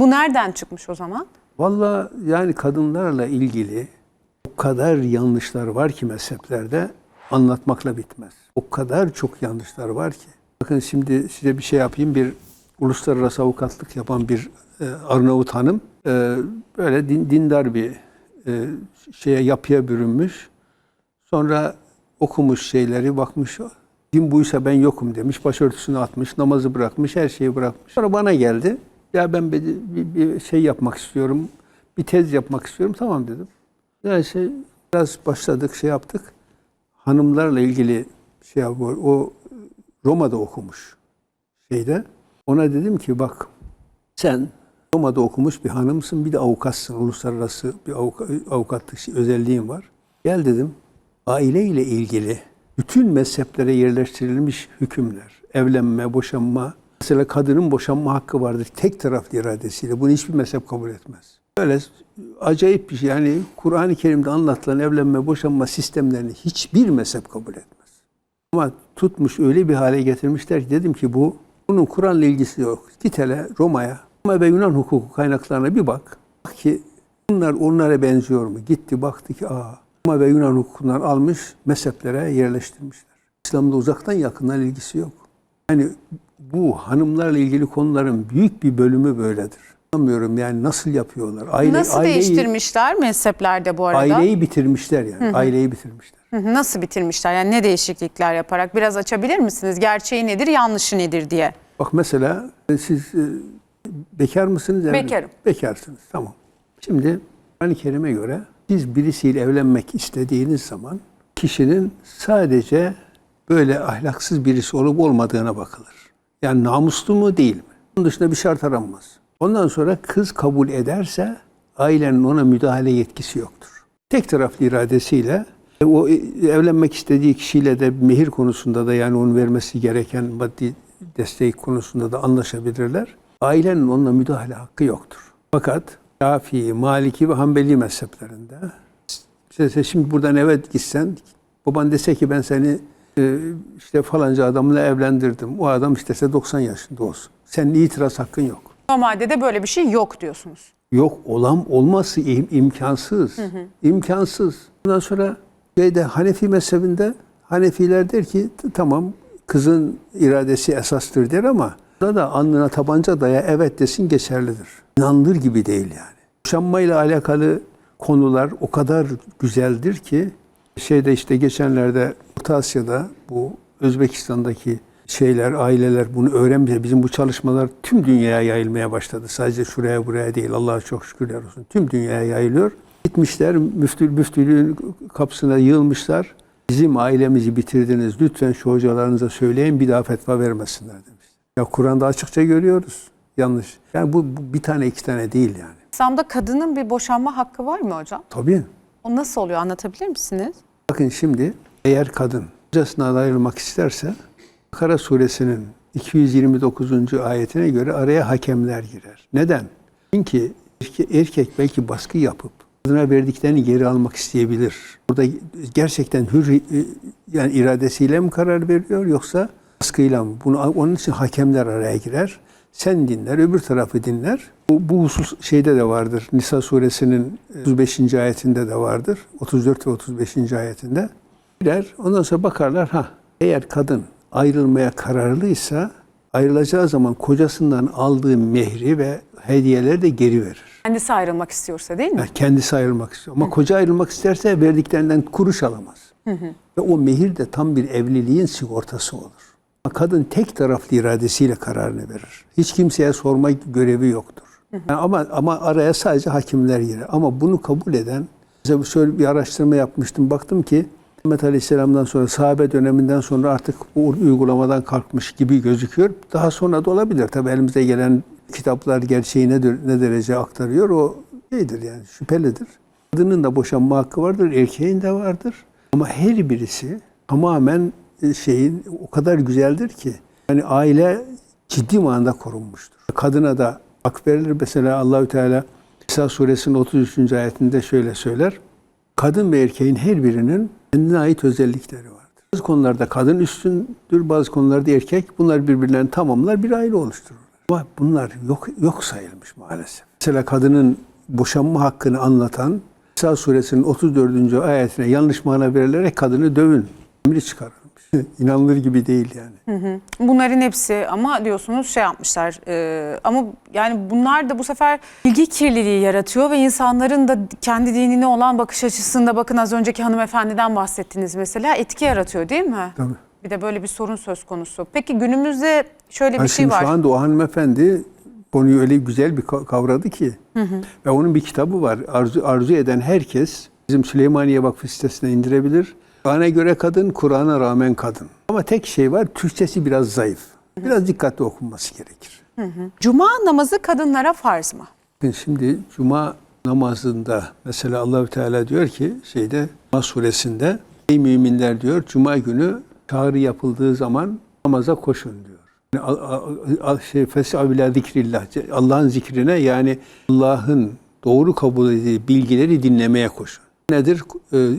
Bu nereden çıkmış o zaman? Valla yani kadınlarla ilgili o kadar yanlışlar var ki mezheplerde anlatmakla bitmez. O kadar çok yanlışlar var ki. Bakın şimdi size bir şey yapayım. Bir uluslararası avukatlık yapan bir e, Arnavut hanım e, böyle din, dindar bir e, şeye yapıya bürünmüş. Sonra okumuş şeyleri bakmış. Din buysa ben yokum demiş. Başörtüsünü atmış, namazı bırakmış, her şeyi bırakmış. Sonra bana geldi. Ya ben bir, bir, bir şey yapmak istiyorum. Bir tez yapmak istiyorum. Tamam dedim. Yani şey, biraz başladık, şey yaptık. Hanımlarla ilgili şey yapıyor. O Roma'da okumuş şeyde. Ona dedim ki bak sen Roma'da okumuş bir hanımsın, bir de avukatsın. Uluslararası bir avuka, avukatlık şey- özelliğin var. Gel dedim, aile ile ilgili bütün mezheplere yerleştirilmiş hükümler, evlenme, boşanma, mesela kadının boşanma hakkı vardır tek taraflı iradesiyle. Bunu hiçbir mezhep kabul etmez. Böyle acayip bir şey. Yani Kur'an-ı Kerim'de anlatılan evlenme, boşanma sistemlerini hiçbir mezhep kabul etmez. Ama tutmuş öyle bir hale getirmişler ki dedim ki bu bunun Kur'an'la ilgisi yok. Git hele Roma'ya. Roma ve Yunan hukuku kaynaklarına bir bak. Bak ki bunlar onlara benziyor mu? Gitti baktı ki aa Roma ve Yunan hukukundan almış mezheplere yerleştirmişler. İslam'da uzaktan yakından ilgisi yok. Yani bu hanımlarla ilgili konuların büyük bir bölümü böyledir. Anlamıyorum yani nasıl yapıyorlar? Aile, Nasıl aileyi, değiştirmişler mezheplerde bu arada? Aileyi bitirmişler yani. Aileyi bitirmişler. Hı hı, Nasıl bitirmişler? Yani ne değişiklikler yaparak? Biraz açabilir misiniz? Gerçeği nedir, yanlışı nedir diye. Bak mesela e, siz e, bekar mısınız? evli- Bekarım. Bekarsınız. Tamam. Şimdi Kur'an-ı Kerim'e göre siz birisiyle evlenmek istediğiniz zaman kişinin sadece böyle ahlaksız birisi olup olmadığına bakılır. Yani namuslu mu değil mi? Onun dışında bir şart aranmaz. Ondan sonra kız kabul ederse ailenin ona müdahale yetkisi yoktur. Tek taraflı iradesiyle e, o e, evlenmek istediği kişiyle de mehir konusunda da yani onun vermesi gereken maddi destek konusunda da anlaşabilirler. Ailenin onunla müdahale hakkı yoktur. Fakat Şafii, Maliki ve Hanbeli mezheplerinde işte şimdi buradan eve gitsen baban dese ki ben seni işte falanca adamla evlendirdim. O adam istese 90 yaşında olsun. Senin itiraz hakkın yok. Normalde de böyle bir şey yok diyorsunuz. Yok olan olması im- imkansız. İmkansız. Ondan sonra şeyde Hanefi mezhebinde Hanefiler der ki "T- tamam kızın iradesi esastır der ama da da alnına tabanca daya evet desin geçerlidir. İnanılır gibi değil yani. Boşanmayla alakalı konular o kadar güzeldir ki şeyde işte geçenlerde Orta Asya'da bu Özbekistan'daki şeyler, aileler bunu öğrenmiş. Bizim bu çalışmalar tüm dünyaya yayılmaya başladı. Sadece şuraya buraya değil. Allah'a çok şükürler olsun. Tüm dünyaya yayılıyor. Gitmişler müftü, müftülüğün kapısına yığılmışlar. Bizim ailemizi bitirdiniz. Lütfen şu hocalarınıza söyleyin bir daha fetva vermesinler demiş. Ya Kur'an'da açıkça görüyoruz. Yanlış. Yani bu, bu bir tane iki tane değil yani. İslam'da kadının bir boşanma hakkı var mı hocam? Tabii. O nasıl oluyor anlatabilir misiniz? Bakın şimdi eğer kadın kocasından ayrılmak isterse Bakara suresinin 229. ayetine göre araya hakemler girer. Neden? Çünkü erke- erkek belki baskı yapıp kadına verdiklerini geri almak isteyebilir. Burada gerçekten hür e, yani iradesiyle mi karar veriyor yoksa baskıyla mı? Bunu onun için hakemler araya girer. Sen dinler, öbür tarafı dinler. Bu, bu husus şeyde de vardır. Nisa suresinin 35. ayetinde de vardır. 34 ve 35. ayetinde. Girer, ondan sonra bakarlar ha eğer kadın ayrılmaya kararlıysa ayrılacağı zaman kocasından aldığı mehri ve hediyeleri de geri verir. Kendisi ayrılmak istiyorsa değil mi? Yani kendisi ayrılmak istiyor. Ama koca ayrılmak isterse verdiklerinden kuruş alamaz. Ve o mehir de tam bir evliliğin sigortası olur. Ama kadın tek taraflı iradesiyle kararını verir. Hiç kimseye sorma görevi yoktur. Yani ama ama araya sadece hakimler girer. Ama bunu kabul eden, şöyle bir araştırma yapmıştım. Baktım ki Muhammed Aleyhisselam'dan sonra sahabe döneminden sonra artık bu uygulamadan kalkmış gibi gözüküyor. Daha sonra da olabilir. Tabii elimize gelen kitaplar gerçeği ne, ne derece aktarıyor o şeydir yani şüphelidir. Kadının da boşanma hakkı vardır, erkeğin de vardır. Ama her birisi tamamen e, şeyin o kadar güzeldir ki yani aile ciddi manada korunmuştur. Kadına da hak verilir. Mesela Allahü Teala İsa suresinin 33. ayetinde şöyle söyler. Kadın ve erkeğin her birinin kendine ait özellikleri vardır. Bazı konularda kadın üstündür, bazı konularda erkek. Bunlar birbirlerini tamamlar, bir aile oluştururlar. Ama bunlar yok yok sayılmış maalesef. Mesela kadının boşanma hakkını anlatan İsa suresinin 34. ayetine yanlış mana verilerek kadını dövün. Emri çıkarılmış. İnanılır gibi değil yani. Bunların hepsi ama diyorsunuz şey yapmışlar e, ama yani bunlar da bu sefer bilgi kirliliği yaratıyor ve insanların da kendi dinine olan bakış açısında bakın az önceki hanımefendiden bahsettiniz mesela etki yaratıyor değil mi? Tabii. Bir de böyle bir sorun söz konusu. Peki günümüzde şöyle bir Yani şey şimdi var. Şu anda o hanımefendi konuyu öyle güzel bir ka- kavradı ki. Ve onun bir kitabı var. Arzu, arzu eden herkes bizim Süleymaniye Vakfı sitesine indirebilir. Bana göre kadın, Kur'an'a rağmen kadın. Ama tek şey var, Türkçesi biraz zayıf. Biraz dikkatli okunması gerekir. Cuma namazı kadınlara farz mı? Şimdi Cuma namazında mesela Allahü Teala diyor ki şeyde Cuma suresinde ey müminler diyor Cuma günü çağrı yapıldığı zaman namaza koşun diyor. Yani şey fesavila zikrillah Allah'ın zikrine yani Allah'ın doğru kabul ettiği bilgileri dinlemeye koşun. Nedir? Ee,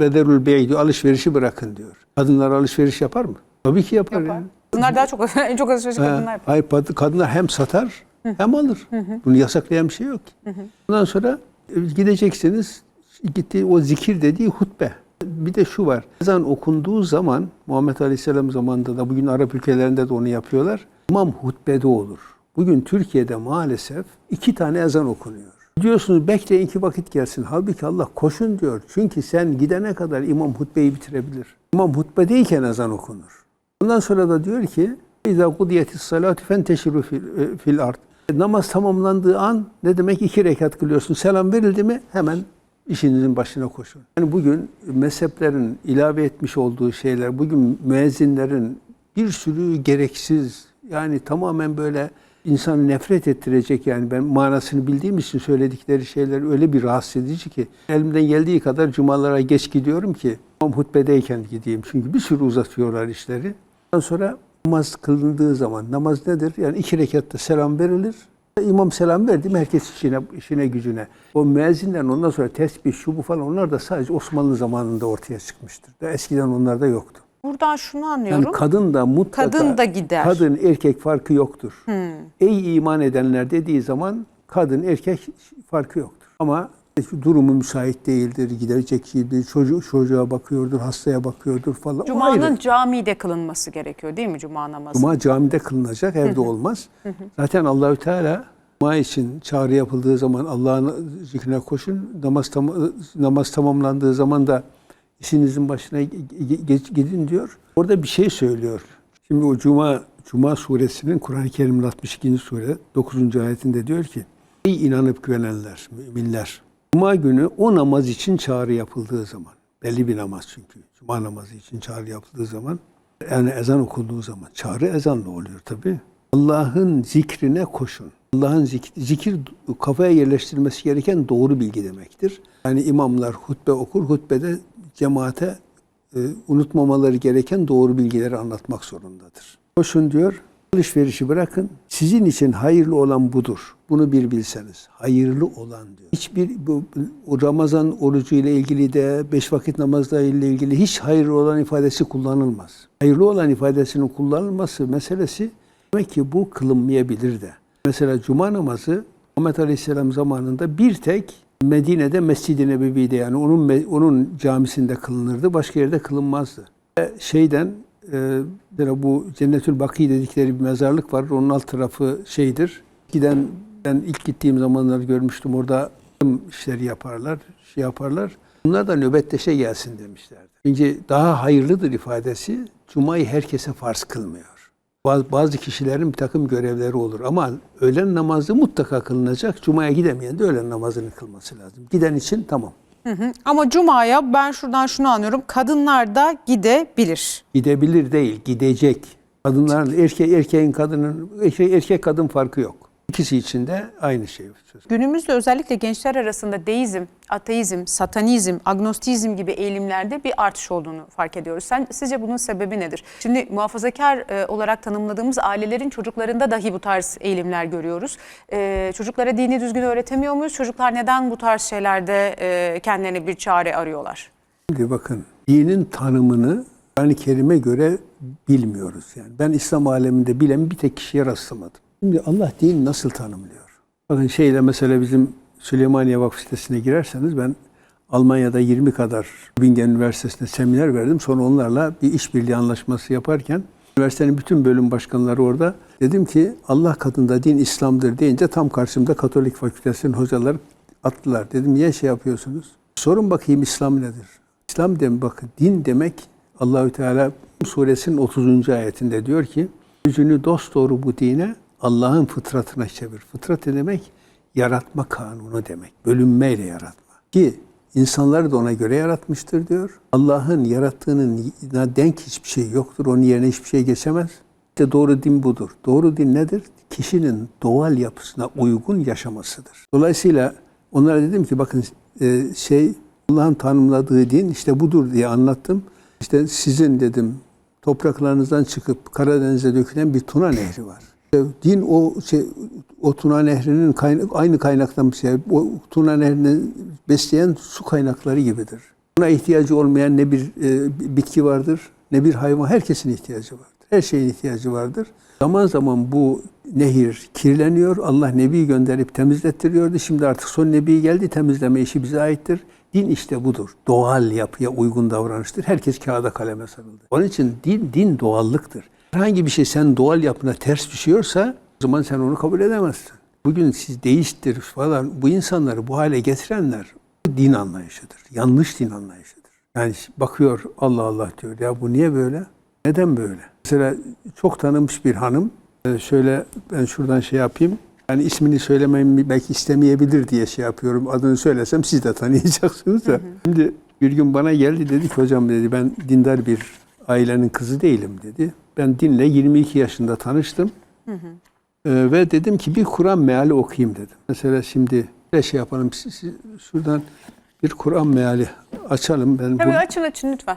Vederul bey diyor alışverişi bırakın diyor. Kadınlar alışveriş yapar mı? Tabii ki yapar, Yapar. yani. Bunlar daha çok en çok alışveriş kadınlar yapar. Hayır kad- kadınlar hem satar hem alır. Bunu yasaklayan bir şey yok ki. Ondan sonra e, gideceksiniz gitti o zikir dediği hutbe. Bir de şu var. Ezan okunduğu zaman Muhammed Aleyhisselam zamanında da bugün Arap ülkelerinde de onu yapıyorlar. İmam hutbede olur. Bugün Türkiye'de maalesef iki tane ezan okunuyor. Diyorsunuz bekleyin iki vakit gelsin. Halbuki Allah koşun diyor. Çünkü sen gidene kadar imam hutbeyi bitirebilir. İmam hutbedeyken ezan okunur. Ondan sonra da diyor ki İza kudiyetis salatu fenteşiru fil, e, fil ard. Namaz tamamlandığı an ne demek iki rekat kılıyorsun. Selam verildi mi hemen işinizin başına koşun. Yani bugün mezheplerin ilave etmiş olduğu şeyler, bugün müezzinlerin bir sürü gereksiz yani tamamen böyle insanı nefret ettirecek yani ben manasını bildiğim için söyledikleri şeyler öyle bir rahatsız edici ki elimden geldiği kadar cumalara geç gidiyorum ki tam hutbedeyken gideyim çünkü bir sürü uzatıyorlar işleri. Ondan sonra namaz kılındığı zaman namaz nedir? Yani iki rekatta selam verilir. İmam selam verdi mi herkes işine, işine gücüne. O müezzinlerin ondan sonra tesbih, şu bu falan onlar da sadece Osmanlı zamanında ortaya çıkmıştır. Eskiden onlar da yoktu. Buradan şunu anlıyorum. Yani kadın da mutlaka Kadın da gider. Kadın erkek farkı yoktur. Ey iman edenler dediği zaman kadın erkek farkı yoktur. Ama durumu müsait değildir, gidecek değildir, çocuk çocuğa bakıyordur, hastaya bakıyordur falan. Cuma'nın camide kılınması gerekiyor değil mi Cuma namazı? Cuma camide kılınacak, evde olmaz. Zaten Allahü Teala Cuma için çağrı yapıldığı zaman Allah'ın zikrine koşun. Namaz tam, namaz tamamlandığı zaman da işinizin başına gidin diyor. Orada bir şey söylüyor. Şimdi o Cuma Cuma suresinin Kur'an-ı Kerim'in 62. sure 9. ayetinde diyor ki Ey inanıp güvenenler, müminler. Cuma günü o namaz için çağrı yapıldığı zaman, belli bir namaz çünkü. Cuma namazı için çağrı yapıldığı zaman, yani ezan okunduğu zaman, çağrı ezanla oluyor tabi. Allah'ın zikrine koşun. Allah'ın zikir, zikir kafaya yerleştirilmesi gereken doğru bilgi demektir. Yani imamlar hutbe okur, hutbede cemaate e, unutmamaları gereken doğru bilgileri anlatmak zorundadır. Koşun diyor, alışverişi bırakın. Sizin için hayırlı olan budur. Bunu bir bilseniz. Hayırlı olan diyor. Hiçbir bu, Ramazan orucu ile ilgili de beş vakit namazla ile ilgili hiç hayırlı olan ifadesi kullanılmaz. Hayırlı olan ifadesinin kullanılması meselesi demek ki bu kılınmayabilir de. Mesela cuma namazı Muhammed Aleyhisselam zamanında bir tek Medine'de Mescid-i Nebevi'de yani onun onun camisinde kılınırdı. Başka yerde kılınmazdı. Ve şeyden e, bu Cennetül Baki dedikleri bir mezarlık var. Onun alt tarafı şeydir. Giden ben ilk gittiğim zamanlar görmüştüm. Orada işleri yaparlar, şey yaparlar. Bunlar da nöbetleşe gelsin demişlerdi. Çünkü daha hayırlıdır ifadesi. Cuma'yı herkese farz kılmıyor. Bazı, bazı kişilerin bir takım görevleri olur ama öğlen namazı mutlaka kılınacak. Cuma'ya gidemeyen de öğlen namazını kılması lazım. Giden için tamam. Hı hı. Ama Cuma'ya ben şuradan şunu anlıyorum. Kadınlar da gidebilir. Gidebilir değil, gidecek. Kadınlarla erkek erkeğin kadının erkek, erkek kadın farkı yok. İkisi için de aynı şey. Günümüzde özellikle gençler arasında deizm, ateizm, satanizm, agnostizm gibi eğilimlerde bir artış olduğunu fark ediyoruz. Sen, sizce bunun sebebi nedir? Şimdi muhafazakar e, olarak tanımladığımız ailelerin çocuklarında dahi bu tarz eğilimler görüyoruz. E, çocuklara dini düzgün öğretemiyor muyuz? Çocuklar neden bu tarz şeylerde e, kendilerine bir çare arıyorlar? Şimdi bakın dinin tanımını Kur'an-ı Kerim'e göre bilmiyoruz. Yani ben İslam aleminde bilen bir tek kişiye rastlamadım. Şimdi Allah din nasıl tanımlıyor? Bakın şeyle mesela bizim Süleymaniye Vakfı sitesine girerseniz ben Almanya'da 20 kadar Bingen Üniversitesi'nde seminer verdim. Sonra onlarla bir işbirliği anlaşması yaparken üniversitenin bütün bölüm başkanları orada dedim ki Allah katında din İslam'dır deyince tam karşımda Katolik Fakültesi'nin hocaları attılar. Dedim niye şey yapıyorsunuz? Sorun bakayım İslam nedir? İslam demek bakın din demek Allahü Teala suresinin 30. ayetinde diyor ki yüzünü dosdoğru bu dine Allah'ın fıtratına çevir. Fıtrat ne demek? Yaratma kanunu demek. Bölünmeyle yaratma. Ki insanları da ona göre yaratmıştır diyor. Allah'ın yarattığının denk hiçbir şey yoktur. Onun yerine hiçbir şey geçemez. İşte doğru din budur. Doğru din nedir? Kişinin doğal yapısına uygun yaşamasıdır. Dolayısıyla onlara dedim ki bakın e, şey Allah'ın tanımladığı din işte budur diye anlattım. İşte sizin dedim topraklarınızdan çıkıp Karadeniz'e dökülen bir Tuna Nehri var. Din o şey, o Tuna Nehri'nin kaynak, aynı kaynaktan bir şey. O Tuna Nehri'ni besleyen su kaynakları gibidir. Buna ihtiyacı olmayan ne bir e, bitki vardır, ne bir hayvan. Herkesin ihtiyacı vardır. Her şeyin ihtiyacı vardır. Zaman zaman bu nehir kirleniyor. Allah Nebi gönderip temizlettiriyordu. Şimdi artık son Nebi geldi. Temizleme işi bize aittir. Din işte budur. Doğal yapıya uygun davranıştır. Herkes kağıda kaleme sarıldı. Onun için din, din doğallıktır. Herhangi bir şey sen doğal yapına ters düşüyorsa o zaman sen onu kabul edemezsin. Bugün siz değiştir falan bu insanları bu hale getirenler bu din anlayışıdır. Yanlış din anlayışıdır. Yani bakıyor Allah Allah diyor ya bu niye böyle? Neden böyle? Mesela çok tanınmış bir hanım e, şöyle ben şuradan şey yapayım. Yani ismini söylememi belki istemeyebilir diye şey yapıyorum. Adını söylesem siz de tanıyacaksınız da. Şimdi bir gün bana geldi dedi ki hocam dedi ben dindar bir ailenin kızı değilim dedi. Ben dinle 22 yaşında tanıştım. Ee, ve dedim ki bir Kur'an meali okuyayım dedim. Mesela şimdi bir şey yapalım. Siz şuradan bir Kur'an meali açalım. Ben Tabii bu açın açın lütfen.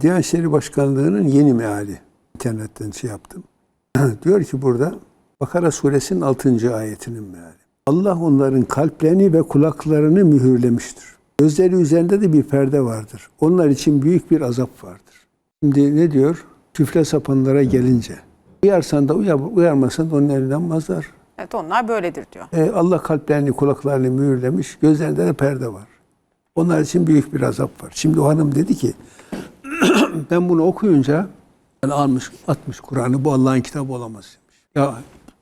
Diyanet İşleri Başkanlığı'nın yeni meali. internetten şey yaptım. Diyor ki burada Bakara suresinin 6. ayetinin meali. Allah onların kalplerini ve kulaklarını mühürlemiştir. Gözleri üzerinde de bir perde vardır. Onlar için büyük bir azap vardır. Şimdi ne diyor? Küfre sapanlara gelince. Uyarsan da uyar, uyarmasan da onun elinden mazar. Evet onlar böyledir diyor. E, Allah kalplerini, kulaklarını mühürlemiş. Gözlerinde de perde var. Onlar için büyük bir azap var. Şimdi o hanım dedi ki ben bunu okuyunca ben almış, atmış Kur'an'ı bu Allah'ın kitabı olamaz demiş. Ya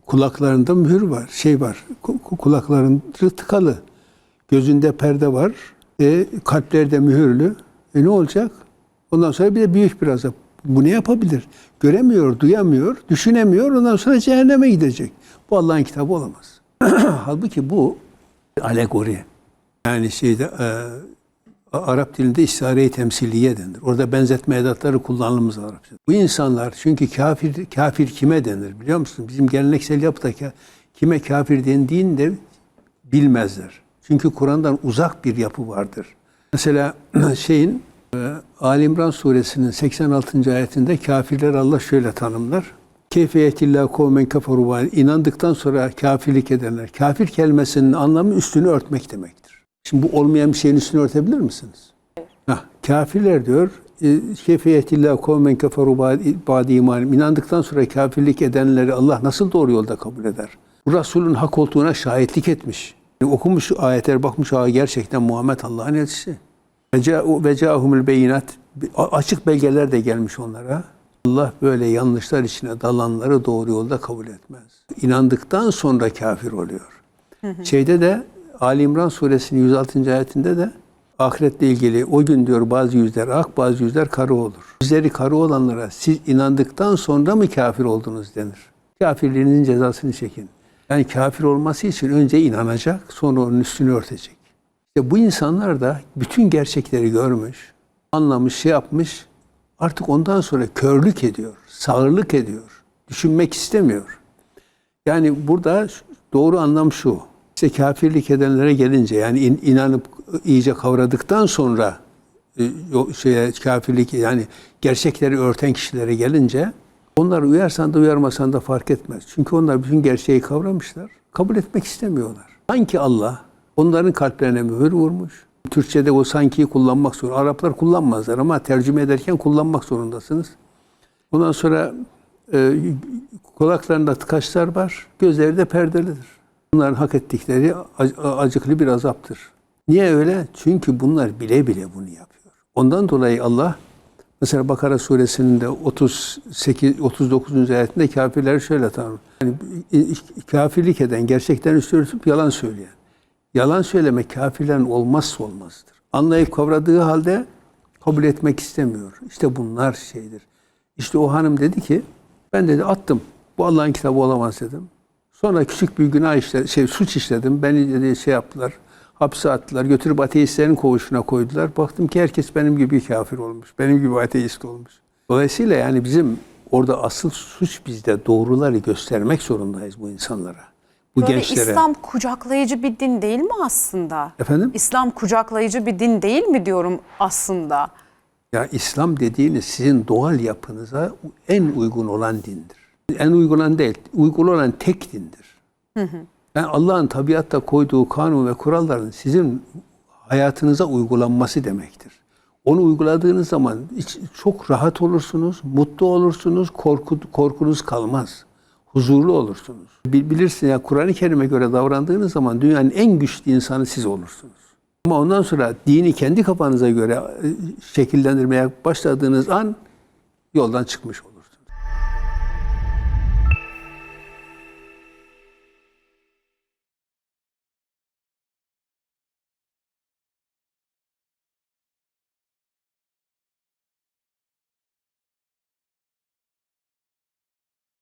kulaklarında mühür var, şey var. ku- ku- Kulaklarında tıkalı. Gözünde perde var. E, kalplerde mühürlü. E ne olacak? Ondan sonra bir de büyük bir azap. Bu ne yapabilir? Göremiyor, duyamıyor, düşünemiyor. Ondan sonra cehenneme gidecek. Bu Allah'ın kitabı olamaz. Halbuki bu alegori. Yani şeyde e, Arap dilinde istare-i temsiliye denir. Orada benzetme edatları kullanılmaz Arapçada. Bu insanlar çünkü kafir kafir kime denir biliyor musun? Bizim geleneksel yapıda kime kafir dendiğini de bilmezler. Çünkü Kur'an'dan uzak bir yapı vardır. Mesela şeyin Ali İmran suresinin 86. ayetinde kafirler Allah şöyle tanımlar. Keyfiyetillah kavmen kafaru inandıktan sonra kafirlik edenler. Kafir kelimesinin anlamı üstünü örtmek demektir. Şimdi bu olmayan bir şeyin üstünü örtebilir misiniz? Hah, kafirler diyor e, keyfiyetillah kavmen kafaru ba'di imanim. İnandıktan sonra kafirlik edenleri Allah nasıl doğru yolda kabul eder? Bu Resulün hak olduğuna şahitlik etmiş. Yani okumuş ayetler bakmış ha gerçekten Muhammed Allah'ın elçisi. Ve ca- ve ca'humul beyinat açık belgeler de gelmiş onlara. Allah böyle yanlışlar içine dalanları doğru yolda kabul etmez. İnandıktan sonra kafir oluyor. Şeyde de Ali İmran suresinin 106. ayetinde de ahiretle ilgili o gün diyor bazı yüzler ak bazı yüzler kara olur. Yüzleri kara olanlara siz inandıktan sonra mı kafir oldunuz denir. Kafirliğinizin cezasını çekin. Yani kafir olması için önce inanacak sonra onun üstünü örtecek. İşte bu insanlar da bütün gerçekleri görmüş, anlamış, şey yapmış. Artık ondan sonra körlük ediyor, sağırlık ediyor. Düşünmek istemiyor. Yani burada doğru anlam şu. İşte kafirlik edenlere gelince yani in- inanıp iyice kavradıktan sonra e, şeye kafirlik yani gerçekleri örten kişilere gelince onlar uyarsan da uyarmasan da fark etmez. Çünkü onlar bütün gerçeği kavramışlar. Kabul etmek istemiyorlar. Sanki Allah onların kalplerine mühür vurmuş. Türkçe'de o sankiyi kullanmak zorunda. Araplar kullanmazlar ama tercüme ederken kullanmak zorundasınız. Ondan sonra e, kulaklarında tıkaçlar var, gözleri de perdelidir. Bunların hak ettikleri ac- acıklı bir azaptır. Niye öyle? Çünkü bunlar bile bile bunu yapıyor. Ondan dolayı Allah mesela Bakara suresinin de 38 39. ayetinde kafirleri şöyle tanımlıyor. Yani kafirlik eden, gerçekten üstü yalan söyleyen. Yalan söylemek kafirlerin olmazsa olmazdır. Anlayıp kavradığı halde kabul etmek istemiyor. İşte bunlar şeydir. İşte o hanım dedi ki ben dedi attım. Bu Allah'ın kitabı olamaz dedim. Sonra küçük bir günah işledim, şey suç işledim. Beni dedi şey yaptılar. Hapse attılar. Götürüp ateistlerin koğuşuna koydular. Baktım ki herkes benim gibi kafir olmuş. Benim gibi ateist olmuş. Dolayısıyla yani bizim orada asıl suç bizde doğruları göstermek zorundayız bu insanlara. Bu Böyle gençlere. İslam kucaklayıcı bir din değil mi aslında? Efendim? İslam kucaklayıcı bir din değil mi diyorum aslında? Ya İslam dediğiniz sizin doğal yapınıza en uygun olan dindir. En uygun olan değil, uygun olan tek dindir. Yani Allah'ın tabiatta koyduğu kanun ve kuralların sizin hayatınıza uygulanması demektir. Onu uyguladığınız zaman çok rahat olursunuz, mutlu olursunuz, korku, korkunuz kalmaz. Huzurlu olursunuz. Bil- Bilirsin ya Kur'an-ı Kerim'e göre davrandığınız zaman dünyanın en güçlü insanı siz olursunuz. Ama ondan sonra dini kendi kafanıza göre e, şekillendirmeye başladığınız an yoldan çıkmış olur.